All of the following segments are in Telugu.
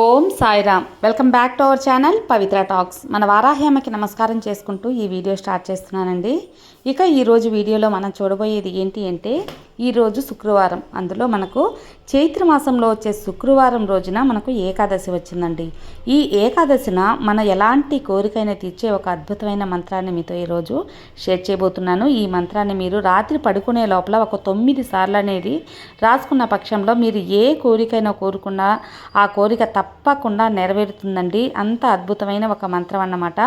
Om Sairam. Welcome back to our channel Pavitra talks. మన వారాహ్యమకి నమస్కారం చేసుకుంటూ ఈ వీడియో స్టార్ట్ చేస్తున్నానండి. ఇక ఈరోజు వీడియోలో మనం చూడబోయేది ఏంటి అంటే ఈరోజు శుక్రవారం. అందులో మనకు చైత్ర మాసంలో వచ్చే శుక్రవారం రోజున మనకు ఏకాదశి వచ్చిందండి. ఈ ఏకాదశిన మన ఎలాంటి కోరికైనా తీర్చే ఒక అద్భుతమైన మంత్రాన్ని మీతో ఈరోజు షేర్ చేయబోతున్నాను. ఈ మంత్రాన్ని మీరు రాత్రి పడుకునే లోపల ఒక తొమ్మిది సార్లు అనేది రాసుకున్న పక్షంలో మీరు ఏ కోరికైనా కోరుకున్నా ఆ కోరిక తప్పకుండా నెరవేరుతుందండి. అంత అద్భుతమైన ఒక మంత్రం అన్నమాట.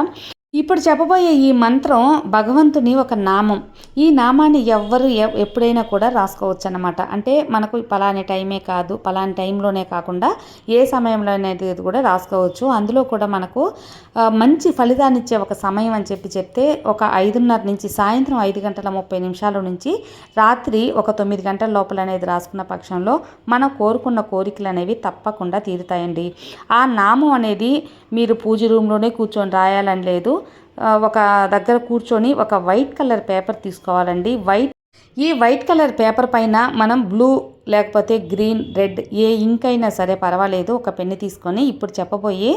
ఇప్పుడు చెప్పబోయే ఈ మంత్రం భగవంతుని ఒక నామం. ఈ నామాన్ని ఎవ్వరు ఎప్పుడైనా కూడా రాసుకోవచ్చు అనమాట అంటే మనకు పలాని టైమే కాదు పలాని టైంలోనే కాకుండా ఏ సమయంలో అనేది కూడా రాసుకోవచ్చు. అందులో కూడా మనకు మంచి ఫలితాన్ని ఇచ్చే ఒక సమయం అని చెప్పి చెప్తే ఒక ఐదున్నర నుంచి సాయంత్రం ఐదు గంటల ముప్పై నిమిషాల నుంచి రాత్రి ఒక తొమ్మిది గంటల లోపల అనేది రాసుకున్న పక్షంలో మనం కోరుకున్న కోరికలు అనేవి తప్పకుండా తీరుతాయండి. ఆ నామం అనేది మీరు పూజ రూమ్లోనే కూర్చొని రాయాలని లేదు ఒక దగ్గర కూర్చొని ఒక వైట్ కలర్ పేపర్ తీసుకోవాలండి. వైట్ ఈ వైట్ కలర్ పేపర్ పైన మనం బ్లూ లేకపోతే గ్రీన్ రెడ్ ఏ ఇంక్ అయినా సరే పర్వాలేదు. ఒక పెన్ను తీసుకొని ఇప్పుడు చెప్పబోయే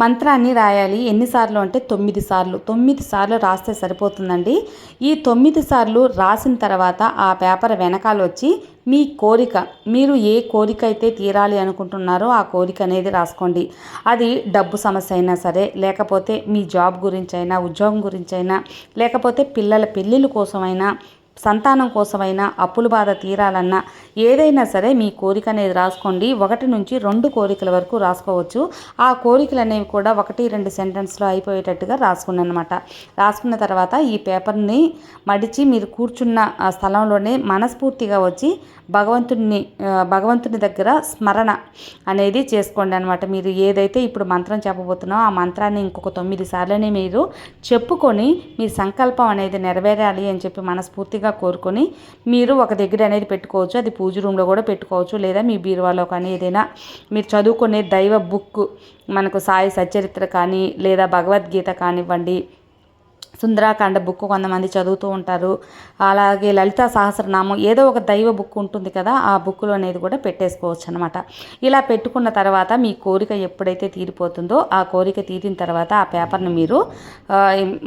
మంత్రాన్ని రాయాలి. ఎన్నిసార్లు అంటే తొమ్మిది సార్లు. తొమ్మిది సార్లు రాస్తే సరిపోతుందండి. ఈ తొమ్మిది సార్లు రాసిన తర్వాత ఆ పేపర్ వెనకాల వచ్చి మీ కోరిక మీరు ఏ కోరిక అయితే తీరాలి అనుకుంటున్నారో ఆ కోరిక అనేది రాసుకోండి. అది డబ్బు సమస్య అయినా సరే లేకపోతే మీ జాబ్ గురించి అయినా ఉద్యోగం గురించి అయినా లేకపోతే పిల్లల పెళ్ళిళ్ళ కోసమైనా సంతానం కోసమైనా అప్పుల బాధ తీరాలన్నా ఏదైనా సరే మీ కోరిక అనేది రాసుకోండి. ఒకటి నుంచి రెండు కోరికల వరకు రాసుకోవచ్చు. ఆ కోరికలు అనేవి కూడా ఒకటి రెండు సెంటెన్స్లో అయిపోయేటట్టుగా రాసుకున్నాను అనమాట రాసుకున్న తర్వాత ఈ పేపర్ని మడిచి మీరు కూర్చున్న ఆ స్థలంలోనే మనస్ఫూర్తిగా వచ్చి భగవంతుడిని భగవంతుని దగ్గర స్మరణ అనేది చేసుకోండి అనమాట మీరు ఏదైతే ఇప్పుడు మంత్రం చెప్పబోతున్నారో ఆ మంత్రాన్ని ఇంకొక తొమ్మిది సార్లనే మీరు చెప్పుకొని మీ సంకల్పం అనేది నెరవేరాలి అని చెప్పి మనస్ఫూర్తిగా కోరుకొని మీరు ఒక దగ్గర అనేది పెట్టుకోవచ్చు. అది పూజ రూమ్లో కూడా పెట్టుకోవచ్చు. లేదా మీ బీరువాలో కానీ ఏదైనా మీరు చదువుకునే దైవ బుక్ మనకు సాయి సచరిత్ర కానీ లేదా భగవద్గీత కానివ్వండి సుందరాకాండ బుక్ కొంతమంది చదువుతూ ఉంటారు. అలాగే లలిత సహస్రనామం ఏదో ఒక దైవ బుక్ ఉంటుంది కదా ఆ బుక్లో అనేది కూడా పెట్టేసుకోవచ్చు అనమాట ఇలా పెట్టుకున్న తర్వాత మీ కోరిక ఎప్పుడైతే తీరిపోతుందో ఆ కోరిక తీరిన తర్వాత ఆ పేపర్ని మీరు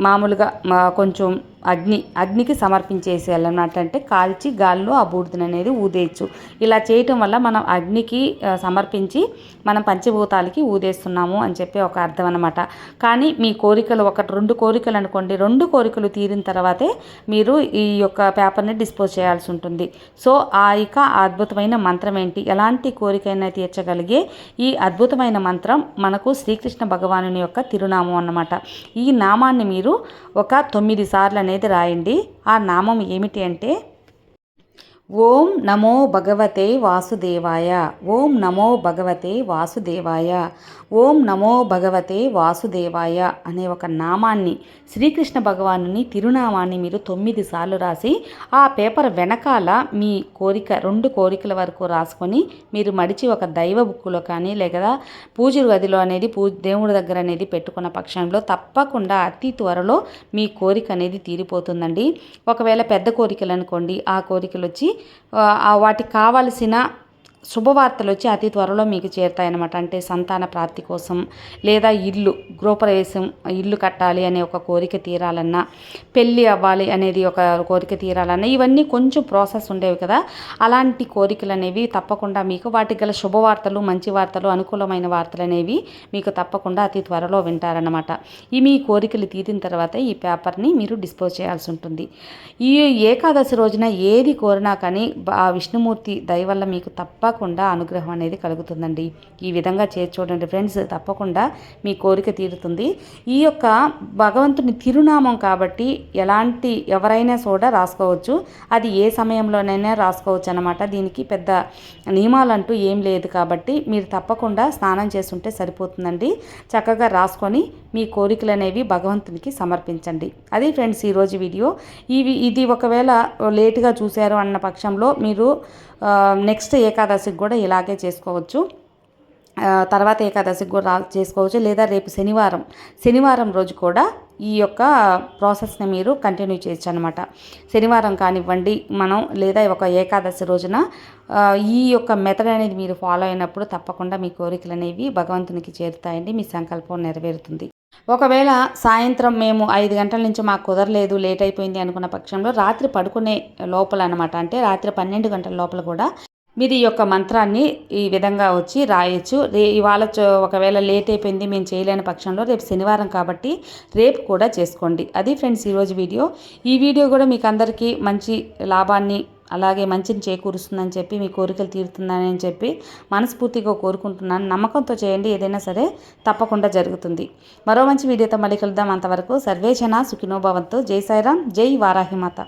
మామూలుగా మా కొంచెం అగ్ని అగ్నికి సమర్పించేసేయాలన్నమాట అంటే కాల్చి గాల్లో ఆ బూడిదని అనేది ఊదేయచ్చు. ఇలా చేయటం వల్ల మనం అగ్నికి సమర్పించి మనం పంచభూతాలకి ఊదేస్తున్నాము అని చెప్పి ఒక అర్థం అనమాట కానీ మీ కోరికలు ఒక రెండు కోరికలు అనుకోండి. రెండు కోరికలు తీరిన తర్వాతే మీరు ఈ యొక్క పేపర్ని డిస్పోజ్ చేయాల్సి ఉంటుంది. సో ఆ ఇక అద్భుతమైన మంత్రం ఏంటి? ఎలాంటి కోరికైనా తీర్చగలిగే ఈ అద్భుతమైన మంత్రం మనకు శ్రీకృష్ణ భగవానుని యొక్క తిరునామం అన్నమాట. ఈ నామాన్ని మీరు ఒక తొమ్మిది సార్లు అనేది రాయండి. ఆ నామం ఏమిటి అంటే ఓం నమో భగవతే వాసుదేవాయ. ఓం నమో భగవతే వాసుదేవాయ. ఓం నమో భగవతే వాసుదేవాయ అనే ఒక నామాన్ని శ్రీకృష్ణ భగవానుని తిరునామాన్ని మీరు తొమ్మిది సార్లు రాసి ఆ పేపర్ వెనకాల మీ కోరిక రెండు కోరికల వరకు రాసుకొని మీరు మడిచి ఒక దైవ బుక్కులో కానీ లేదా పూజ గదిలో అనేది పూ దేవుడి దగ్గర అనేది పెట్టుకున్న పక్షంలో తప్పకుండా అతి త్వరలో మీ కోరిక అనేది తీరిపోతుందండి. ఒకవేళ పెద్ద కోరికలు అనుకోండి ఆ కోరికలు వచ్చి వాటికి కావలసిన శుభవార్తలు వచ్చి అతి త్వరలో మీకు చేరుతాయన్నమాట. అంటే సంతాన ప్రాప్తి కోసం లేదా ఇల్లు గృహప్రవేశం ఇల్లు కట్టాలి అనే ఒక కోరిక తీరాలన్నా పెళ్ళి అవ్వాలి అనేది ఒక కోరిక తీరాలన్నా ఇవన్నీ కొంచెం ప్రాసెస్ ఉండేవి కదా. అలాంటి కోరికలు అనేవి తప్పకుండా మీకు వాటికి గల శుభవార్తలు మంచి వార్తలు అనుకూలమైన వార్తలు అనేవి మీకు తప్పకుండా అతి త్వరలో వింటారన్నమాట. ఈ మీ కోరికలు తీరిన తర్వాత ఈ పేపర్ని మీరు డిస్పోజ్ చేయాల్సి ఉంటుంది. ఈ ఏకాదశి రోజున ఏది కోరినా కానీ ఆ విష్ణుమూర్తి దయ వల్ల మీకు తప్పకుండా అనుగ్రహం అనేది కలుగుతుందండి. ఈ విధంగా చేసి చూడండి ఫ్రెండ్స్ తప్పకుండా మీ కోరిక తీరుతుంది. ఈ యొక్క భగవంతుని తిరునామం కాబట్టి ఎలాంటి ఎవరైనా కూడా రాసుకోవచ్చు. అది ఏ సమయంలోనైనా రాసుకోవచ్చు అనమాట దీనికి పెద్ద నియమాలంటూ ఏం లేదు కాబట్టి మీరు తప్పకుండా స్నానం చేస్తుంటే సరిపోతుందండి. చక్కగా రాసుకొని మీ కోరికలు అనేవి భగవంతునికి సమర్పించండి. అది ఫ్రెండ్స్ ఈరోజు వీడియో. ఇవి ఇది ఒకవేళ లేటుగా చూశారు అన్న పక్షంలో మీరు నెక్స్ట్ ఏకాదశికి కూడా ఇలాగే చేసుకోవచ్చు. తర్వాత ఏకాదశికి కూడా రా చేసుకోవచ్చు. లేదా రేపు శనివారం శనివారం రోజు కూడా ఈ యొక్క ప్రాసెస్ని మీరు కంటిన్యూ చేయొచ్చు అనమాట శనివారం కానివ్వండి మనం లేదా ఒక ఏకాదశి రోజున ఈ యొక్క మెథడ్ అనేది మీరు ఫాలో అయినప్పుడు తప్పకుండా మీ కోరికలు అనేవి భగవంతునికి చేరుతాయండి. మీ సంకల్పం నెరవేరుతుంది. ఒకవేళ సాయంత్రం మేము ఐదు గంటల నుంచి మాకు కుదరలేదు లేట్ అయిపోయింది అనుకున్న పక్షంలో రాత్రి పడుకునే లోపల అనమాట అంటే రాత్రి పన్నెండు గంటల లోపల కూడా మీరు ఈ యొక్క మంత్రాన్ని ఈ విధంగా వచ్చి రాయొచ్చు. రే ఇవాళ ఒకవేళ లేట్ అయిపోయింది మేము చేయలేని పక్షంలో రేపు శనివారం కాబట్టి రేపు కూడా చేసుకోండి. అది ఫ్రెండ్స్ ఈరోజు వీడియో. ఈ వీడియో కూడా మీకు అందరికీ మంచి లాభాన్ని అలాగే మంచిని చేకూరుస్తుందని చెప్పి మీ కోరికలు తీరుతుందని చెప్పి మనస్ఫూర్తిగా కోరుకుంటున్నాను. నమ్మకంతో చేయండి ఏదైనా సరే తప్పకుండా జరుగుతుంది. మరో మంచి వీడియోతో మళ్ళీ కలుద్దాం. అంతవరకు సర్వేచన సుఖినోభవంతో. జై సాయిరాం జై వారాహిమాత.